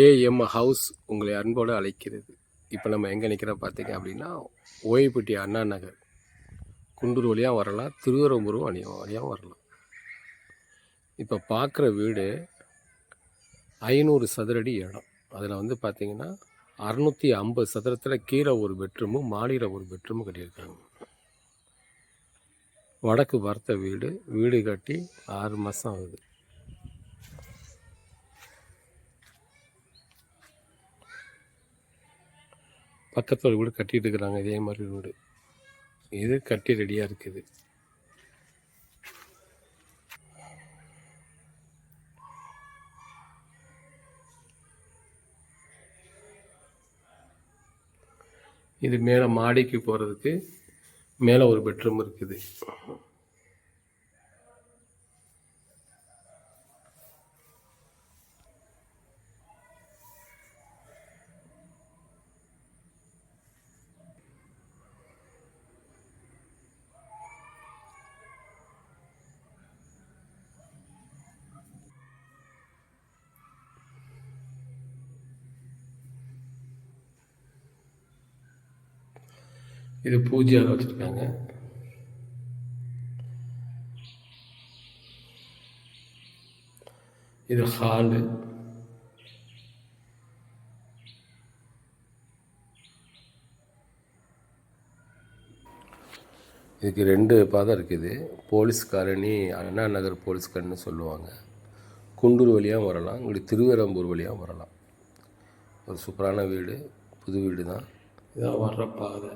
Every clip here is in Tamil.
ஏஎம் ஹவுஸ் உங்களை அன்போடு அழைக்கிறது. இப்போ நம்ம எங்கே நிற்கிற பார்த்தீங்க அப்படின்னா ஓய்வுப்பட்டி அண்ணா நகர். குண்டூர் வழியாக வரலாம் திருவரம்பூரும் வழியாக வழியாகவும் வரலாம். இப்போ பார்க்குற வீடு ஐநூறு சதுரடி இடம். அதில் வந்து பார்த்தீங்கன்னா அறநூற்றி ஐம்பது சதுரத்தில் கீழே ஒரு பெட்ரூமும் மாடியில் ஒரு பெட்ரூமும் கட்டியிருக்காங்க. வடக்கு பார்த்த வீடு வீடு கட்டி ஆறு மாதம் ஆகுது. பக்கத்தில் வீடு கட்டிகிட்டு இருக்கிறாங்க இதே மாதிரி வீடு. இது கட்டி ரெடியாக இருக்குது. இது மேலே மாடிக்கு போகிறதுக்கு மேலே ஒரு பெட்ரூம் இருக்குது. இது பூஜையாக வச்சுருக்காங்க இது ஹாலு. இதுக்கு ரெண்டு பாதை இருக்குது. Police colony Anna Nagar police colony சொல்லுவாங்க. குண்டூர் வழியாக வரலாம். இங்கே திருவரம்பூர் வழியாக வரலாம். ஒரு சூப்பரான வீடு புது வீடு தான் இதான் வர்ற பாதை.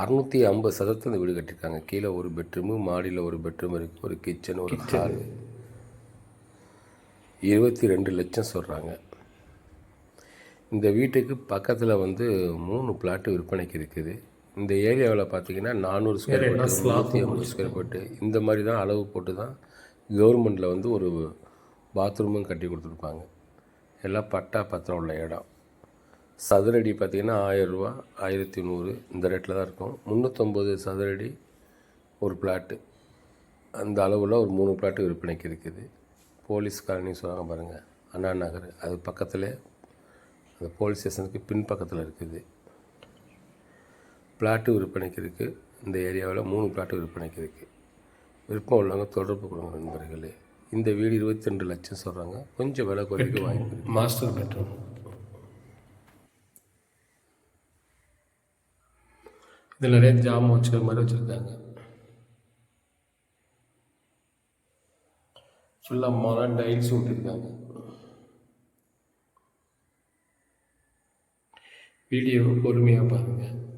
அறுநூற்றி ஐம்பது சதத்தில் இந்த வீடு கட்டியிருக்காங்க. கீழே ஒரு பெட்ரூமு மாடியில் ஒரு பெட்ரூம் இருக்குது ஒரு கிச்சன் ஒரு ஹால் இருபத்தி ரெண்டு லட்சம் சொல்கிறாங்க இந்த வீட்டுக்கு பக்கத்தில் வந்து மூணு பிளாட்டு விற்பனைக்கு இருக்குது. இந்த ஏரியாவில் பார்த்தீங்கன்னா நானூறு ஸ்கொயர் ஃபீட் நூற்றி ஐம்பது ஸ்கொயர் ஃபீட்டு இந்த மாதிரி தான் அளவு போட்டு தான் கவர்மெண்ட்டில் வந்து ஒரு பாத்ரூமும் கட்டி கொடுத்துருப்பாங்க. எல்லாம் பட்டா பத்திரம் உள்ள இடம். சதுரடி பார்த்திங்கன்னா ஆயிரரூவா ஆயிரத்தி நூறு இந்த ரேட்டில் தான் இருக்கும். முந்நூற்றம்பது சதுரடி ஒரு பிளாட்டு. அந்த அளவில் ஒரு மூணு பிளாட்டு விற்பனைக்கு இருக்குது. போலீஸ் காலனி சொல்லுவாங்க பாருங்கள் அண்ணா நகர். அது பக்கத்தில் அந்த போலீஸ் ஸ்டேஷனுக்கு பின் பக்கத்தில் இருக்குது. பிளாட்டு விற்பனைக்கு இருக்குது இந்த ஏரியாவில் மூணு பிளாட்டு விற்பனைக்கு இருக்குது விருப்பம் உள்ளவங்க தொடர்பு கொடுங்க நண்பர்களே. இந்த வீடு இருபத்தி ரெண்டு லட்சம் சொல்கிறாங்க கொஞ்சம் விலை குறைக்க வாங்கி மாஸ்டர் பெட்ரூம் இதில் நிறைய ஜாமம் வச்சுக்கிற மாதிரி வச்சுருக்காங்க. ஃபுல்லாக மரம் டைல்ஸ் விட்டுருக்காங்க. வீடியோ பொறுமையாக பாருங்கள்